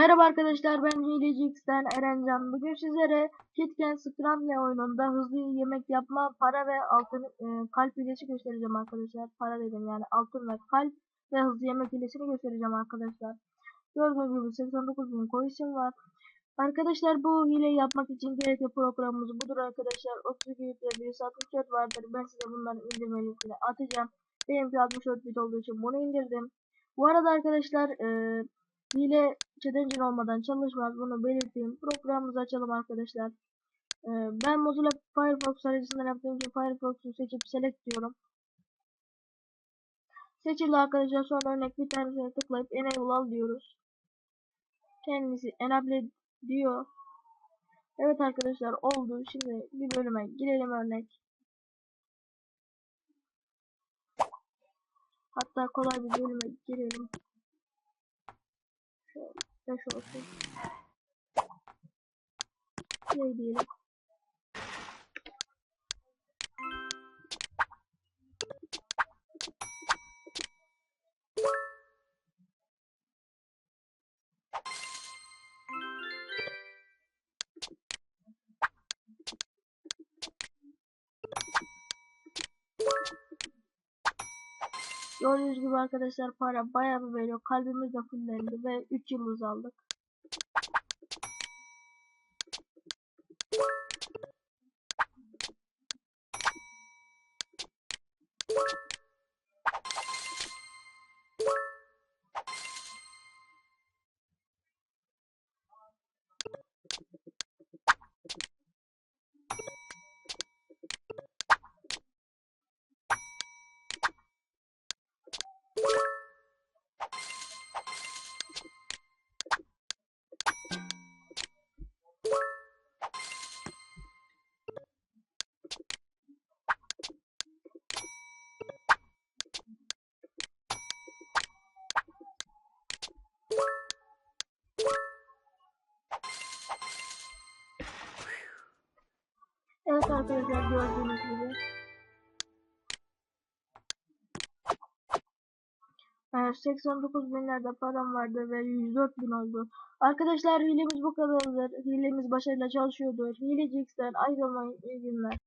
Merhaba arkadaşlar ben HileCix'ten Erencan. Bugün sizlere Kitken Scramble oyununda hızlı yemek yapma, para ve altın e, kalp hilesi göstereceğim arkadaşlar. Para dedim yani altın ve kalp ve hızlı yemek hilesini göstereceğim arkadaşlar. Gördüğünüz gibi 89 bin var. Arkadaşlar bu hileyi yapmak için gerekli programımız budur arkadaşlar. 32 bit ve 164 vardır. Ben size bunların indirme linkini atacağım. Benimki 64 bit olduğu için bunu indirdim. Bu arada arkadaşlar eee Hile chat olmadan çalışmaz. Bunu belirteyim. Programımızı açalım arkadaşlar. Ee, ben Mozilla Firefox aracısından yaptığım için Firefox'u seçip select diyorum. Seçildi arkadaşlar. Sonra örnek bir tanesine tıklayıp enable al diyoruz. Kendisi enable diyor. Evet arkadaşlar oldu. Şimdi bir bölüme girelim örnek. Hatta kolay bir bölüme girelim. 在手术。内。Gördüğünüz gibi arkadaşlar para bayağı bir veriyor. Kalbimiz de fullendi ve 3 yıldız aldık. Evet arkadaşlar gördüğünüz gibi. Evet, 89 binlerde param vardı ve 104 bin oldu. Arkadaşlar hilemiz bu kadardır. Hilemiz başarıyla çalışıyordur. Hilecix'ten ayrılmayın. İyi günler.